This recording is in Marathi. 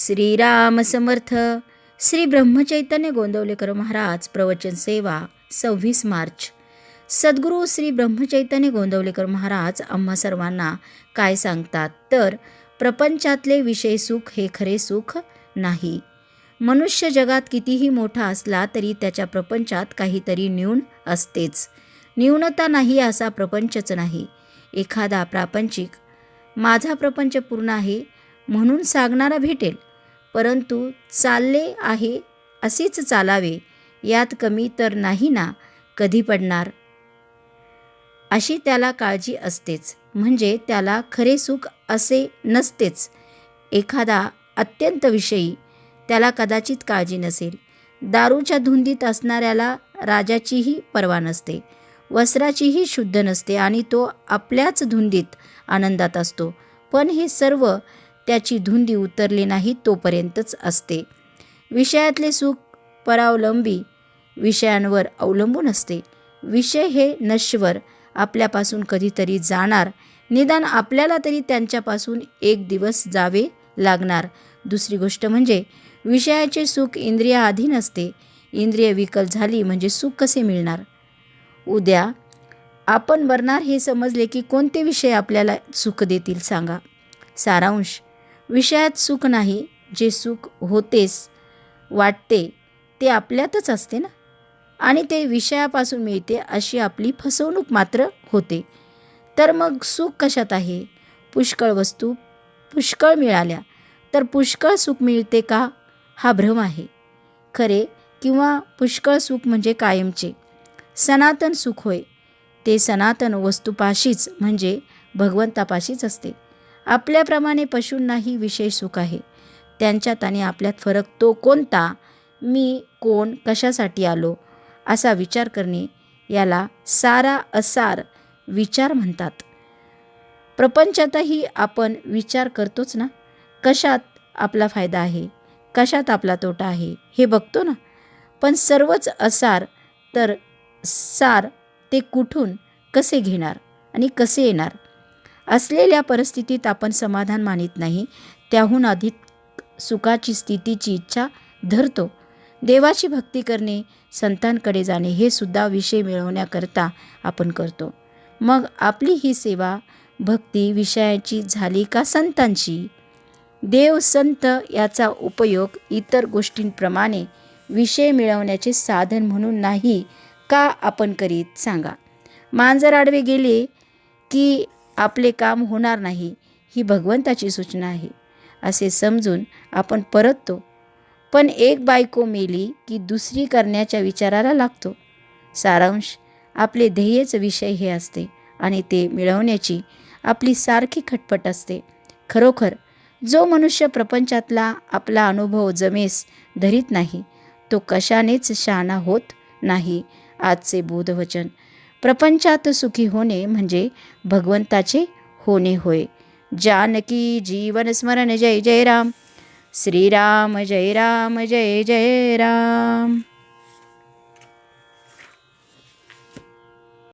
श्रीराम समर्थ श्री ब्रह्मचैतन्य गोंदवलेकर महाराज प्रवचन सेवा सव्वीस मार्च. सद्गुरू श्री ब्रह्मचैतन्य गोंदवलेकर महाराज आम्हा सर्वांना काय सांगतात? तर प्रपंचातले विषय सुख हे खरे सुख नाही. मनुष्य जगात कितीही मोठा असला तरी त्याच्या प्रपंचात काहीतरी न्यून असतेच. न्यूनता नाही असा प्रपंचच नाही. एखादा प्रापंचिक माझा प्रपंच पूर्ण आहे म्हणून सांगणारा भेटेल. परंतु चालले आहे असेच चालावे यात कमी तर नाही ना कधी पडणार? अशी त्याला काळजी असतेच म्हणजे त्याला खरे सुख असे नसतेच. एखादा अत्यंत विषयी त्याला कदाचित काळजी नसेल. दारूच्या धुंदीत असणाऱ्याला राजाचीही पर्वा नसते वस्त्राचीही शुद्ध नसते आणि तो आपल्याच धुंदीत आनंदात असतो. पण हे सर्व त्याची धुंदी उतरली नाही तोपर्यंतच असते. विषयातले सुख परावलंबी विषयांवर अवलंबून असते. विषय हे नश्वर आपल्यापासून कधीतरी जाणार. निदान आपल्याला तरी त्यांच्यापासून एक दिवस जावे लागणार. दुसरी गोष्ट म्हणजे विषयाचे सुख इंद्रियाधीन असते इंद्रिय विकल झाली म्हणजे सुख कसे मिळणार? उद्या आपण मरणार हे समजले की कोणते विषय आपल्याला सुख देतील सांगा. सारांश विषयात सुख नाही जे सुख होतेस वाटते ते आपल्यातच असते ना? आणि ते विषयापासून मिळते अशी आपली फसवणूक मात्र होते. तर मग सुख कशात आहे? पुष्कळ वस्तू पुष्कळ मिळाल्या. तर पुष्कळ सुख मिळते का? हा भ्रम आहे. खरे किंवा पुष्कळ सुख म्हणजे कायमचे. सनातन सुख होय. ते सनातन वस्तूपाशीच म्हणजे भगवंतापाशीच असते. आपल्याप्रमाणे पशूंनाही विशेष सुख आहे. त्यांच्यात आणि आपल्यात फरक तो कोणता? मी कोण कशासाठी आलो? असा विचार करणे याला सारा असार विचार म्हणतात. प्रपंचातही आपण विचार करतोच ना? कशात आपला फायदा आहे? कशात आपला तोटा आहे? हे बघतो ना? पण सर्वच असार तर सार ते कुठून कसे घेणार आणि कसे येणार? असलेल्या परिस्थितीत आपण समाधान मानित नाही त्याहून अधिक सुखाची स्थितीची इच्छा धरतो. देवाची भक्ती करणे संतांकडे जाणे हे सुद्धा विषय मिळवण्याकरता आपण करतो. मग आपली ही सेवा भक्ती विषयाची झाली का संतांची? देव संत याचा उपयोग इतर गोष्टींप्रमाणे विषय मिळवण्याचे साधन म्हणून नाही का आपण करीत? सांगा. मांजर आडवे गेले की आपले काम होणार नाही ही भगवंताची सूचना आहे असे समजून आपण परततो. पण एक बायको मेली की दुसरी करण्याच्या विचाराला लागतो. सारांश आपले ध्येयच विषय हे असते आणि ते मिळवण्याची आपली सारखी खटपट असते. खरोखर जो मनुष्य प्रपंचातला आपला अनुभव जमेस धरीत नाही तो कशानेच शहाणा होत नाही आजचे बोधवचन. प्रपंचात सुखी होणे म्हणजे भगवंताचे होणे होय. जानकी जीवन स्मरण जय जय राम. श्रीराम जय राम जय जय राम.